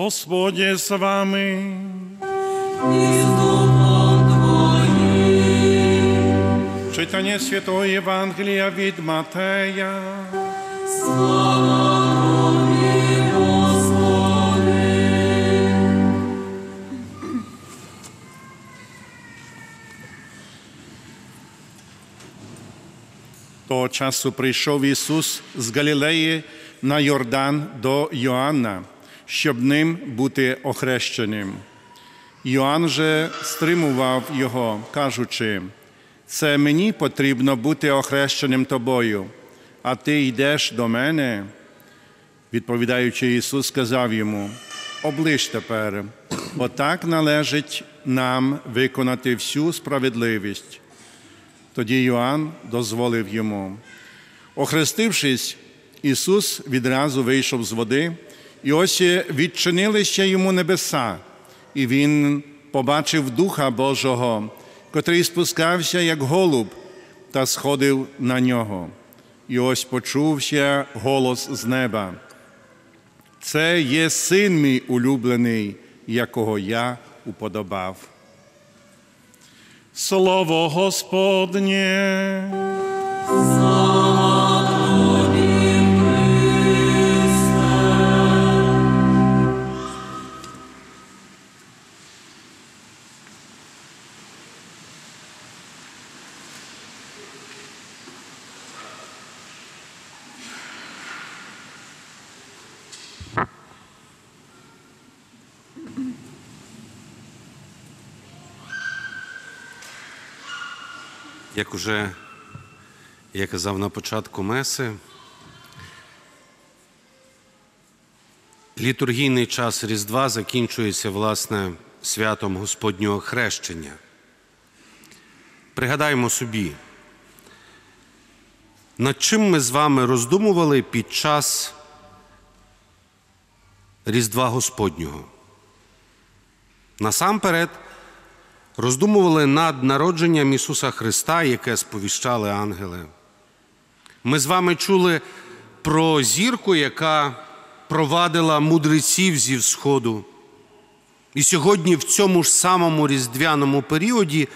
Господь є з вами. Читання Святого Євангелія від Матея. Слава Тобі, Господи. Того часу прийшов Ісус з Галілеї на Йордан до Йоанна, щоб ним бути охрещеним. Йоанн же стримував його, кажучи, це мені потрібно бути охрещеним тобою, а ти йдеш до мене. Відповідаючи, Ісус сказав йому: оближ тепер, бо так належить нам виконати всю справедливість. Тоді Йоанн дозволив йому. Охрестившись, Ісус відразу вийшов з води, і ось відчинилися йому небеса, і Він побачив Духа Божого, котрий спускався, як голуб, та сходив на нього. І ось почувся голос з неба. Це є син мій улюблений, якого я уподобав. Слово Господнє. Як уже я казав на початку меси, літургійний час Різдва закінчується власне святом Господнього хрещення. Пригадаємо собі, над чим ми з вами роздумували під час Різдва Господнього. Насамперед, роздумували над народженням Ісуса Христа, яке сповіщали ангели. Ми з вами чули про зірку, яка провадила мудреців зі Всходу. І сьогодні, в цьому ж самому різдвяному періоді,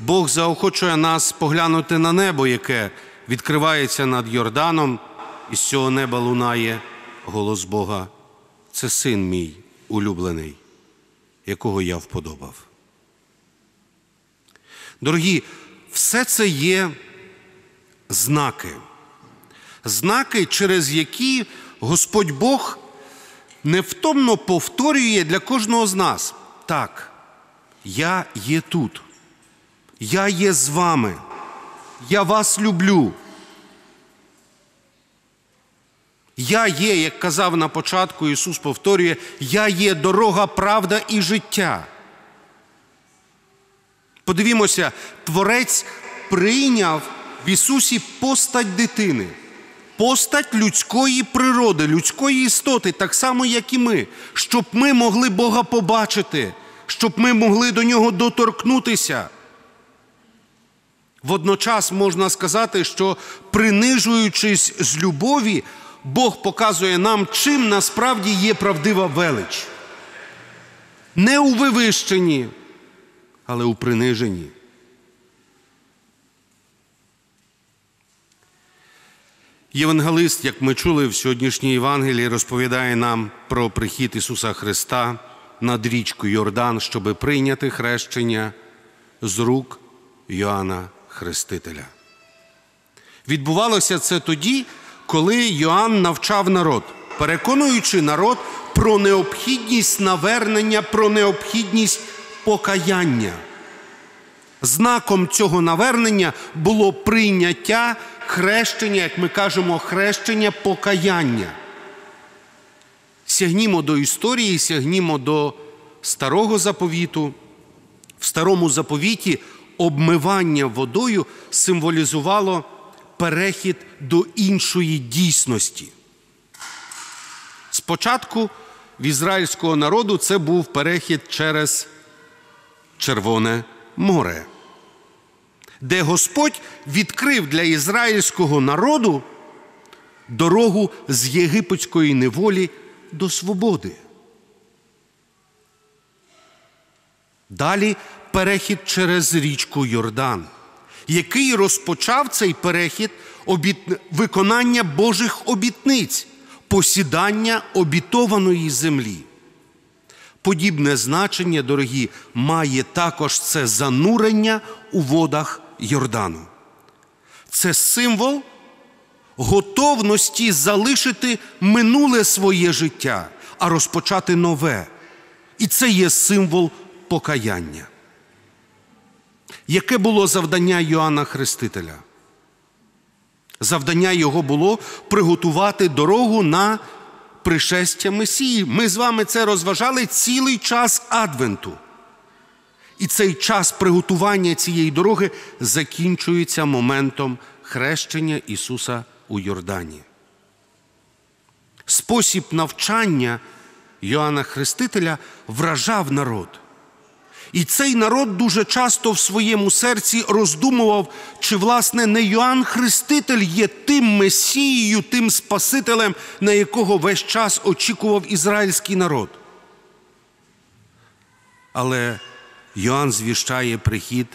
Бог заохочує нас поглянути на небо, яке відкривається над Йорданом, і з цього неба лунає голос Бога. Це син мій улюблений, якого я вподобав. Дорогі, все це є знаки. Знаки, через які Господь Бог невтомно повторює для кожного з нас. Так, я є тут. Я є з вами. Я вас люблю. Я є, як казав на початку Ісус повторює, я є дорога, правда і життя. Подивімося, Творець прийняв в Ісусі постать дитини, постать людської природи, людської істоти, так само, як і ми, щоб ми могли Бога побачити, щоб ми могли до Нього доторкнутися. Водночас можна сказати, що принижуючись з любові, Бог показує нам, чим насправді є правдива велич. Не у вивищенні, але у приниженні. Євангелист, як ми чули в сьогоднішній Євангелії, розповідає нам про прихід Ісуса Христа над річкою Йордан, щоби прийняти хрещення з рук Йоанна Хрестителя. Відбувалося це тоді, коли Йоанн навчав народ, переконуючи народ про необхідність навернення, про необхідність покаяння. Знаком цього навернення було прийняття хрещення, як ми кажемо, хрещення покаяння. Сягнімо до історії, сягнімо до старого заповіту. В старому заповіті обмивання водою символізувало перехід до іншої дійсності. Спочатку в ізраїльського народу це був перехід через Червоне море, де Господь відкрив для ізраїльського народу дорогу з єгипетської неволі до свободи. Далі перехід через річку Йордан, який розпочав цей перехід виконання Божих обітниць, посідання обітованої землі. Подібне значення, дорогі, має також це занурення у водах Йордану. Це символ готовності залишити минуле своє життя, а розпочати нове. І це є символ покаяння. Яке було завдання Йоанна Хрестителя? Завдання його було приготувати дорогу на пришестя Месії. Ми з вами це розважали цілий час Адвенту. І цей час приготування цієї дороги закінчується моментом хрещення Ісуса у Йордані. Спосіб навчання Йоанна Хрестителя вражав народ. І цей народ дуже часто в своєму серці роздумував, чи, власне, не Йоанн Хреститель є тим Месією, тим Спасителем, на якого весь час очікував ізраїльський народ. Але Йоанн звіщає прихід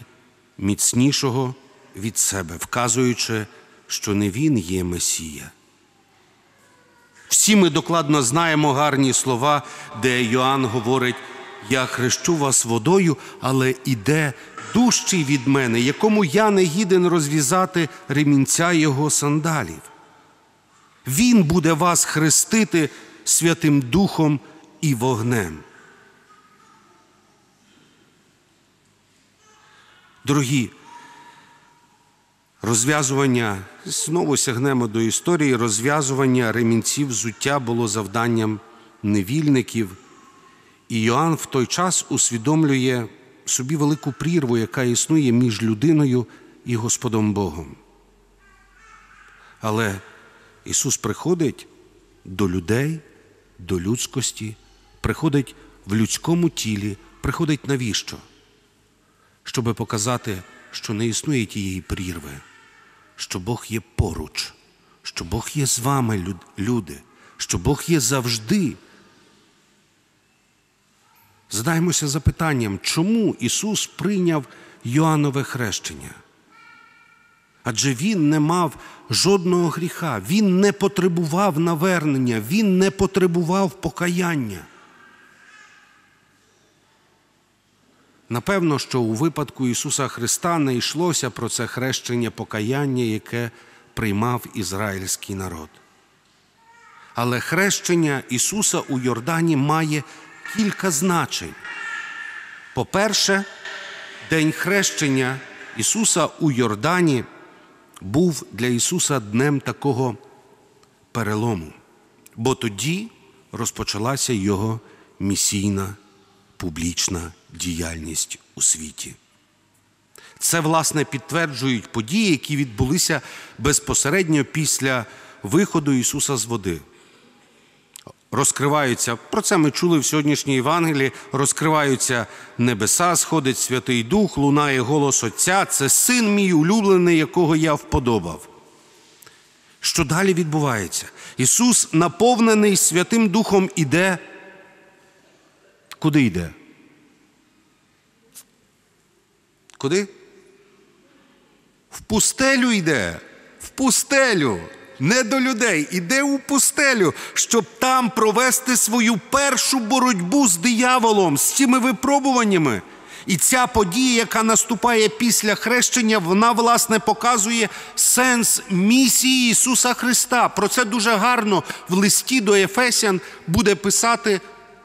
міцнішого від себе, вказуючи, що не він є Месія. Всі ми докладно знаємо гарні слова, де Йоанн говорить: Я хрещу вас водою, але іде дужчий від мене, якому я не гіден розв'язати ремінця його сандалів. Він буде вас хрестити Святим Духом і вогнем. Дорогі, розв'язування, знову сягнемо до історії, розв'язування ремінців взуття було завданням невільників. І Йоанн в той час усвідомлює собі велику прірву, яка існує між людиною і Господом Богом. Але Ісус приходить до людей, до людськості, приходить в людському тілі, приходить навіщо? Щоби показати, що не існує тієї прірви, що Бог є поруч, що Бог є з вами, люди, що Бог є завжди. Задаймося запитанням, чому Ісус прийняв Йоаннове хрещення? Адже Він не мав жодного гріха, Він не потребував навернення, Він не потребував покаяння. Напевно, що у випадку Ісуса Христа не йшлося про це хрещення покаяння, яке приймав ізраїльський народ. Але хрещення Ісуса у Йордані має кілька значень. По-перше, День хрещення Ісуса у Йордані був для Ісуса днем такого перелому, бо тоді розпочалася Його місійна публічна діяльність у світі. Це, власне, підтверджують події, які відбулися безпосередньо після виходу Ісуса з води. Розкриваються, про це ми чули в сьогоднішній Євангелії, розкриваються небеса, сходить Святий Дух, лунає голос Отця, це син мій улюблений, якого я вподобав. Що далі відбувається? Ісус, наповнений Святим Духом, іде. Куди йде? Куди? В пустелю йде, в пустелю, не до людей, іде у пустелю, щоб там провести свою першу боротьбу з дияволом, з цими випробуваннями. І ця подія, яка наступає після хрещення, вона, власне, показує сенс місії Ісуса Христа. Про це дуже гарно в листі до Ефесян буде писати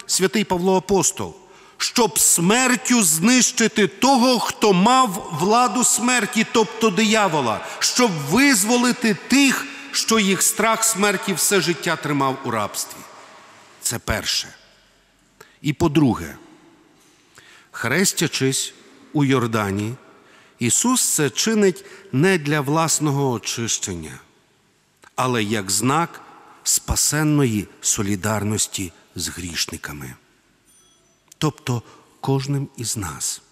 святий Павло Апостол щоб смертю знищити того, хто мав владу смерті, тобто диявола, щоб визволити тих, що їх страх смерті все життя тримав у рабстві. Це перше. І по-друге, хрестячись у Йордані, Ісус це чинить не для власного очищення, але як знак спасенної солідарності з грішниками тобто кожним із нас.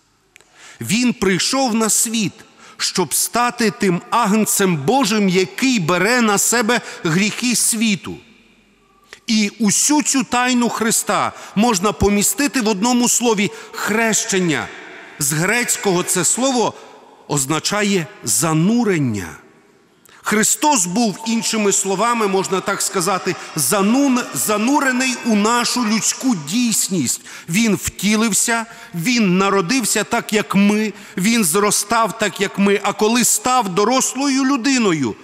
Він прийшов на світ, щоб стати тим агнцем Божим, який бере на себе гріхи світу. І усю цю тайну Христа можна помістити в одному слові хрещення. З грецького це слово означає занурення. Христос був, іншими словами, можна так сказати, занурений у нашу людську дійсність. Він втілився, він народився так, як ми, він зростав так, як ми. А коли став дорослою людиною,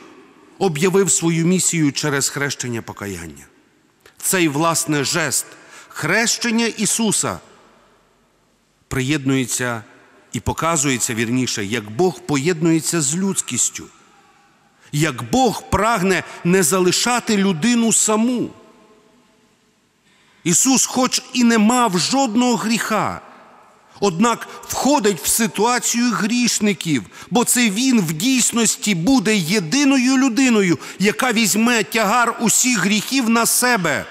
об'явив свою місію через хрещення покаяння. Цей власне жест хрещення Ісуса приєднується і показується вірніше, як Бог поєднується з людськістю як Бог прагне не залишати людину саму. Ісус, хоч і не мав жодного гріха, однак входить в ситуацію грішників, бо це Він в дійсності буде єдиною людиною, яка візьме тягар усіх гріхів на себе.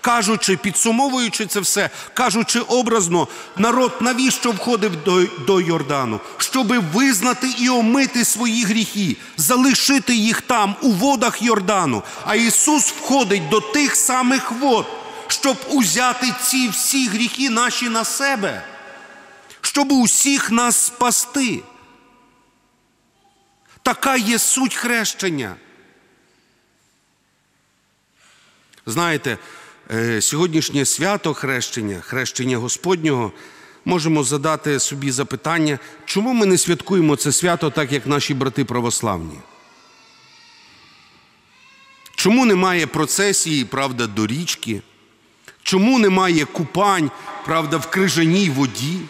Кажучи, підсумовуючи це все, кажучи образно, народ навіщо входив до, до Йордану? Щоби визнати і омити свої гріхи, залишити їх там, у водах Йордану. А Ісус входить до тих самих вод, щоб узяти ці всі гріхи наші на себе, щоб усіх нас спасти. Така є суть хрещення. Знаєте, сьогоднішнє свято хрещення, хрещення Господнього, можемо задати собі запитання, чому ми не святкуємо це свято так, як наші брати православні? Чому немає процесії, правда, до річки? Чому немає купань, правда, в крижаній воді?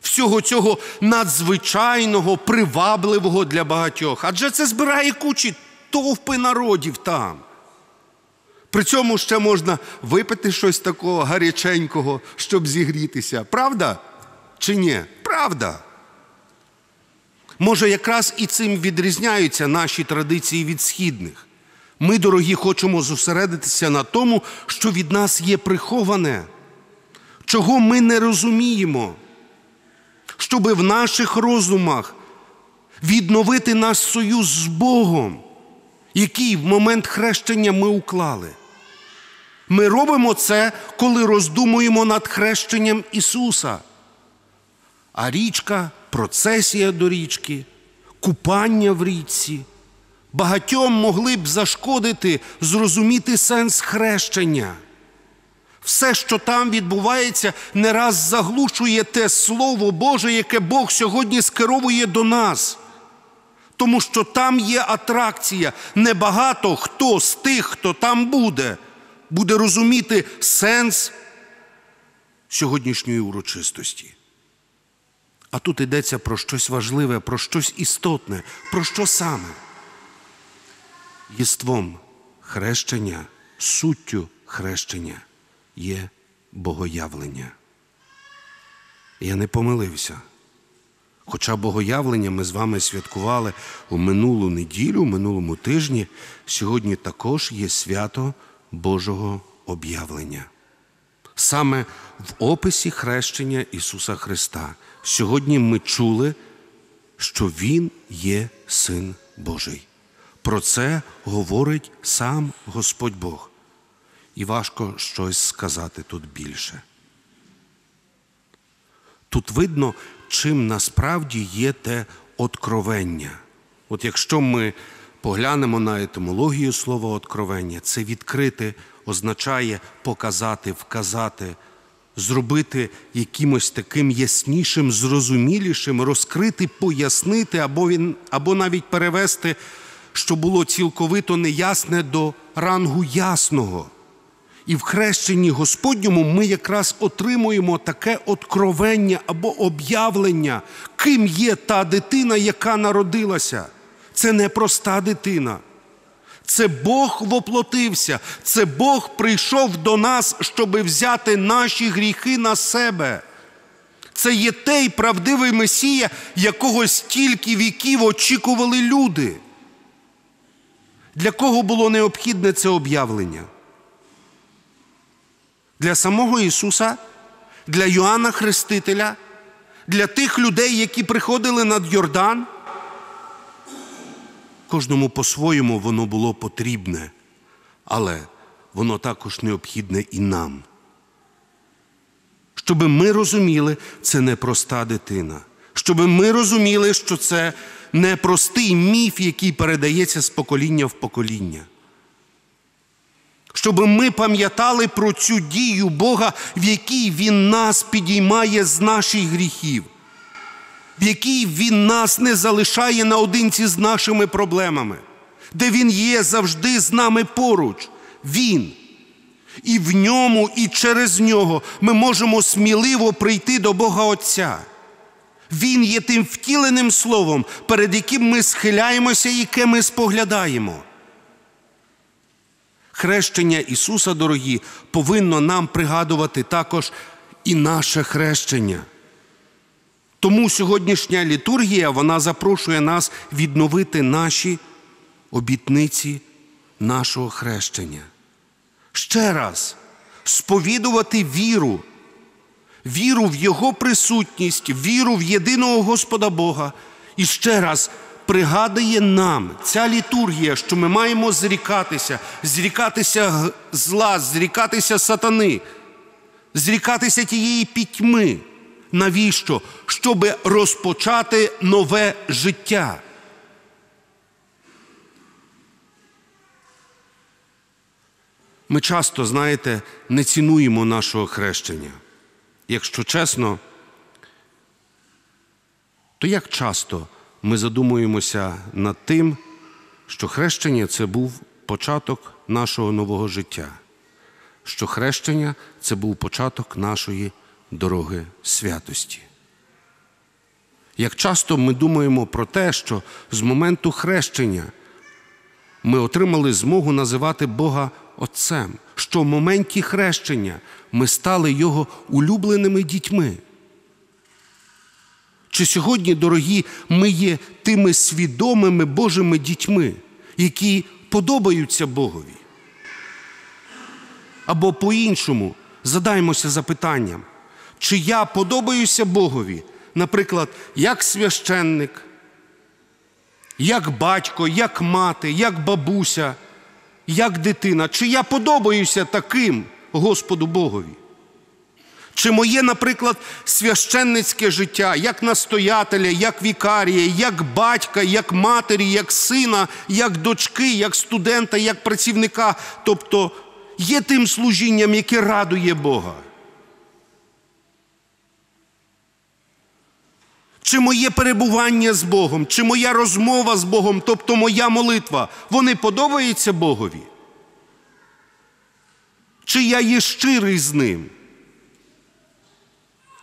Всього цього надзвичайного, привабливого для багатьох. Адже це збирає кучі товпи народів там. При цьому ще можна випити щось такого гаряченького, щоб зігрітися. Правда? Чи ні? Правда. Може, якраз і цим відрізняються наші традиції від східних. Ми, дорогі, хочемо зосередитися на тому, що від нас є приховане, чого ми не розуміємо, щоби в наших розумах відновити наш союз з Богом який в момент хрещення ми уклали. Ми робимо це, коли роздумуємо над хрещенням Ісуса. А річка, процесія до річки, купання в річці багатьом могли б зашкодити зрозуміти сенс хрещення. Все, що там відбувається, не раз заглушує те Слово Боже, яке Бог сьогодні скеровує до нас. Тому що там є атракція. Небагато хто з тих, хто там буде, буде розуміти сенс сьогоднішньої урочистості. А тут йдеться про щось важливе, про щось істотне, про що саме? Єством хрещення, суттю хрещення є богоявлення. Я не помилився. Хоча богоявлення ми з вами святкували у минулу неділю, у минулому тижні, сьогодні також є свято Божого об'явлення. Саме в описі хрещення Ісуса Христа сьогодні ми чули, що Він є Син Божий. Про це говорить сам Господь Бог. І важко щось сказати тут більше. Тут видно, чим насправді є те откровення. От якщо ми поглянемо на етимологію слова откровення, це відкрити означає показати, вказати, зробити якимось таким яснішим, зрозумілішим, розкрити, пояснити, або, він, або навіть перевести, що було цілковито неясне до рангу ясного. І в хрещенні Господньому ми якраз отримуємо таке откровення або об'явлення, ким є та дитина, яка народилася. Це не проста дитина. Це Бог воплотився, це Бог прийшов до нас, щоб взяти наші гріхи на себе. Це є той правдивий Месія, якого стільки віків очікували люди. Для кого було необхідне це об'явлення? Для самого Ісуса, для Йоанна Хрестителя, для тих людей, які приходили над Йордан. Кожному по-своєму воно було потрібне. Але воно також необхідне і нам. Щоб ми розуміли, це не проста дитина. Щоб ми розуміли, що це не простий міф, який передається з покоління в покоління. Щоб ми пам'ятали про цю дію Бога, в якій Він нас підіймає з наших гріхів, в якій Він нас не залишає наодинці з нашими проблемами, де Він є завжди з нами поруч. Він. І в ньому, і через нього ми можемо сміливо прийти до Бога Отця. Він є тим втіленим словом, перед яким ми схиляємося яке ми споглядаємо. Хрещення Ісуса, дорогі, повинно нам пригадувати також і наше хрещення. Тому сьогоднішня літургія вона запрошує нас відновити наші обітниці нашого хрещення. Ще раз сповідувати віру, віру в Його присутність, віру в єдиного Господа Бога. І ще раз пригадує нам ця літургія, що ми маємо зрікатися, зрікатися зла, зрікатися сатани, зрікатися тієї пітьми. Навіщо? Щоб розпочати нове життя. Ми часто, знаєте, не цінуємо нашого хрещення. Якщо чесно, то як часто ми задумуємося над тим, що хрещення це був початок нашого нового життя, що хрещення це був початок нашої дороги святості. Як часто ми думаємо про те, що з моменту хрещення ми отримали змогу називати Бога Отцем, що в моменті хрещення ми стали Його улюбленими дітьми. Чи сьогодні, дорогі, ми є тими свідомими Божими дітьми, які подобаються Богові? Або по-іншому задаймося запитанням, чи я подобаюся Богові, наприклад, як священник, як батько, як мати, як бабуся, як дитина, чи я подобаюся таким Господу Богові? Чи моє, наприклад, священницьке життя, як настоятеля, як вікарія, як батька, як матері, як сина, як дочки, як студента, як працівника, тобто є тим служінням, яке радує Бога? Чи моє перебування з Богом, чи моя розмова з Богом, тобто моя молитва, вони подобаються Богові? Чи я є щирий з ним?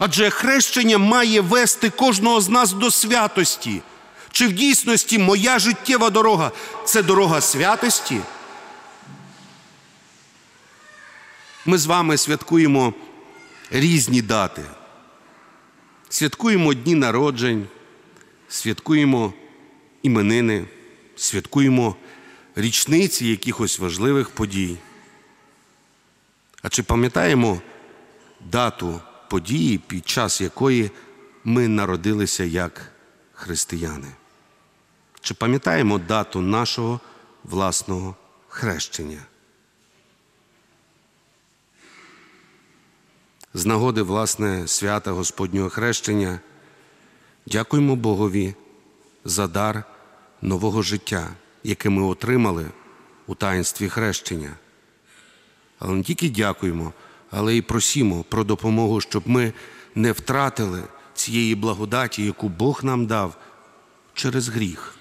Адже хрещення має вести кожного з нас до святості. Чи в дійсності моя життєва дорога це дорога святості? Ми з вами святкуємо різні дати. Святкуємо дні народжень, святкуємо іменини, святкуємо річниці якихось важливих подій. А чи пам'ятаємо дату події, під час якої ми народилися як християни? Чи пам'ятаємо дату нашого власного хрещення? З нагоди, власне, свята Господнього хрещення, дякуємо Богові за дар нового життя, яке ми отримали у таїнстві хрещення. Але не тільки дякуємо, але й просімо про допомогу, щоб ми не втратили цієї благодаті, яку Бог нам дав через гріх.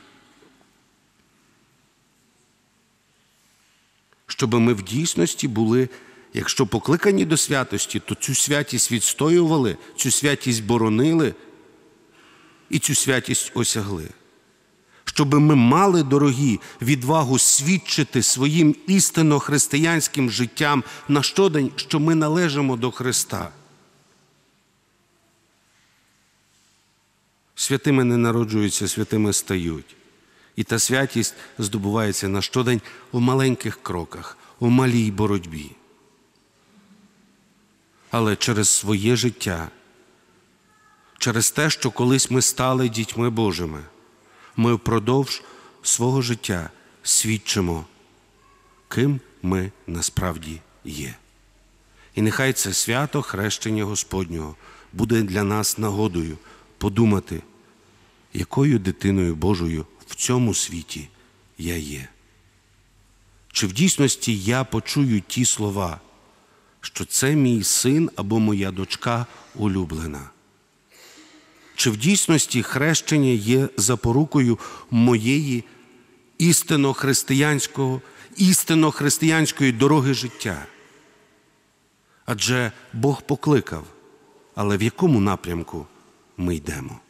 Щоб ми в дійсності були, якщо покликані до святості, то цю святість відстоювали, цю святість боронили і цю святість осягли. Щоб ми мали, дорогі, відвагу свідчити своїм істинно християнським життям на щодень, що ми належимо до Христа. Святими не народжуються, святими стають. І та святість здобувається на щодень у маленьких кроках, у малій боротьбі. Але через своє життя, через те, що колись ми стали дітьми Божими, ми впродовж свого життя свідчимо, ким ми насправді є. І нехай це свято хрещення Господнього буде для нас нагодою подумати, якою дитиною Божою в цьому світі я є. Чи в дійсності я почую ті слова, що це мій син або моя дочка улюблена? Чи в дійсності хрещення є запорукою моєї істинно християнського, істинно християнської дороги життя? Адже Бог покликав, але в якому напрямку ми йдемо?